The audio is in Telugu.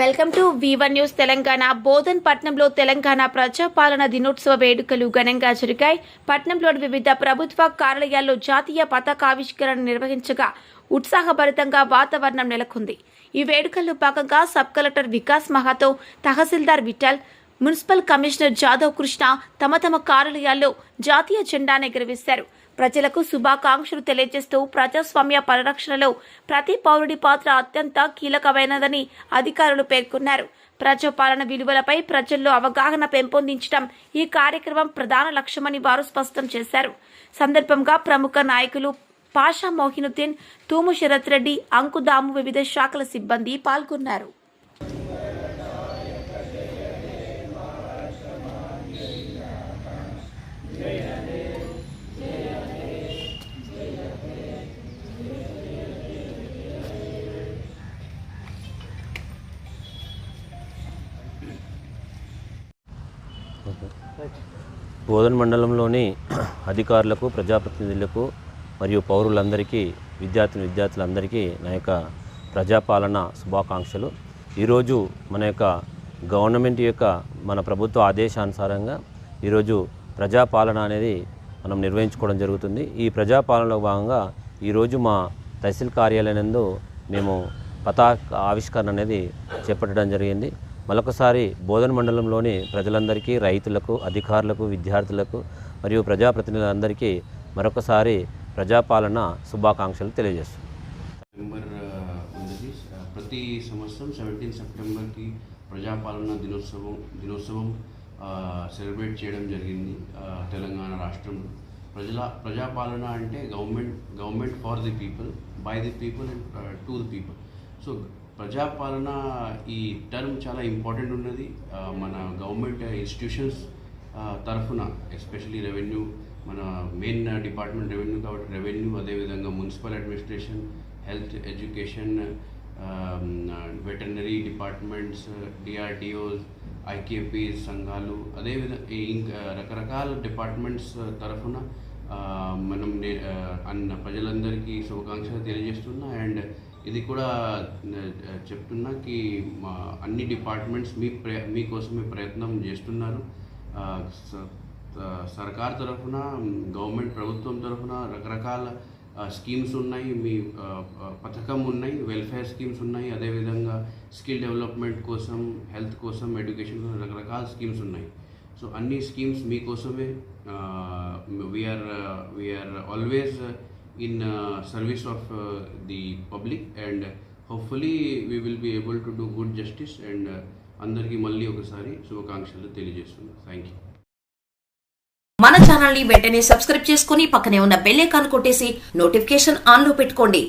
Welcome to one news Telangana. Bodhan పట్నంలో తెలంగాణ ప్రజాపాలన దినోత్సవ వేడుకలు ఘనంగా జరిగాయి. పట్నంలోని వివిధ ప్రభుత్వ కార్యాలయాల్లో జాతీయ పతాకావిష్కరణ నిర్వహించగా ఉత్సాహభరితంగా వాతావరణం నెలకొంది. ఈ వేడుకల్లో భాగంగా సబ్ కలెక్టర్ వికాస్ మహాతో తహసీల్దార్ విఠల్ మున్సిపల్ కమిషనర్ జాదవ్ కృష్ణ తమ తమ కార్యాలయాల్లో జాతీయ జెండాను ఎగురవేశారు. ప్రజలకు శుభాకాంక్షలు తెలియజేస్తూ ప్రజాస్వామ్య పరిరక్షణలో ప్రతి పౌరుడి పాత్ర అత్యంత కీలకమైనదని అధికారులు పేర్కొన్నారు. ప్రజాపాలన విలువలపై ప్రజల్లో అవగాహన పెంపొందించడం ఈ కార్యక్రమం ప్రధాన లక్ష్యమని వారు స్పష్టం చేశారు. సందర్భంగా ప్రముఖ నాయకులు పాషా మోహినుద్దీన్ తూము శరత్ రెడ్డి అంకుదాము వివిధ శాఖల సిబ్బంది పాల్గొన్నారు. బోధన్ మండలంలోని అధికారులకు ప్రజాప్రతినిధులకు మరియు పౌరులందరికీ విద్యార్థిని విద్యార్థులందరికీ నా యొక్క ప్రజాపాలన శుభాకాంక్షలు. ఈరోజు మన యొక్క గవర్నమెంట్ యొక్క మన ప్రభుత్వ ఆదేశానుసారంగా ఈరోజు ప్రజాపాలన అనేది మనం నిర్వహించుకోవడం జరుగుతుంది. ఈ ప్రజాపాలనలో భాగంగా ఈరోజు మా తహసీల్ కార్యాలయం మేము పతాక ఆవిష్కరణ అనేది చేపట్టడం జరిగింది. మరొకసారి బోధన మండలంలోని ప్రజలందరికీ రైతులకు అధికారులకు విద్యార్థులకు మరియు ప్రజాప్రతినిధులందరికీ మరొకసారి ప్రజాపాలన శుభాకాంక్షలు తెలియజేస్తుంది ప్రతి సంవత్సరం సెవెంటీన్ సెప్టెంబర్కి ప్రజాపాలన దినోత్సవం దినోత్సవం సెలబ్రేట్ చేయడం జరిగింది తెలంగాణ రాష్ట్రంలో ప్రజల ప్రజాపాలన అంటే government government for the people by the people and to the people. So ప్రజాపాలన ఈ టర్మ్ చాలా ఇంపార్టెంట్ ఉన్నది. మన గవర్నమెంట్ ఇన్స్టిట్యూషన్స్ తరఫున ఎస్పెషలీ రెవెన్యూ మన మెయిన్ డిపార్ట్మెంట్ రెవెన్యూ కాబట్టి రెవెన్యూ అదేవిధంగా municipal administration health education veterinary departments DRDOs IKPs సంఘాలు అదేవిధంగా ఇంకా రకరకాల డిపార్ట్మెంట్స్ తరఫున మనం నే- అన్న ప్రజలందరికీ శుభాకాంక్షలు తెలియజేస్తున్నా. అండ్ ఇది కూడా చెప్తున్నాకి మా అన్ని డిపార్ట్మెంట్స్ మీ ప్ర మీకోసమే ప్రయత్నం చేస్తున్నారు. స- సర్కార్ తరఫున గవర్నమెంట్ ప్రభుత్వం తరఫున రకరకాల స్కీమ్స్ ఉన్నాయి. మీ పథకం ఉన్నాయి. వెల్ఫేర్ స్కీమ్స్ ఉన్నాయి. అదేవిధంగా స్కిల్ డెవలప్మెంట్ కోసం హెల్త్ కోసం ఎడ్యుకేషన్ కోసం రకరకాల స్కీమ్స్ ఉన్నాయి. సో అన్ని స్కీమ్స్ మీకోసమే we're we're always in service of the public and hopefully we will be able to do good justice and అందరికీ మళ్ళీ ఒకసారి శుభాకాంక్షలు తెలియజేస్తున్నాను. థ్యాంక్ యూ మన ఛానల్ని వెంటనే సబ్స్క్రైబ్ చేసుకుని పక్కనే ఉన్న బెల్ ఐకాన్ కొట్టేసి నోటిఫికేషన్ ఆన్లో పెట్టుకోండి.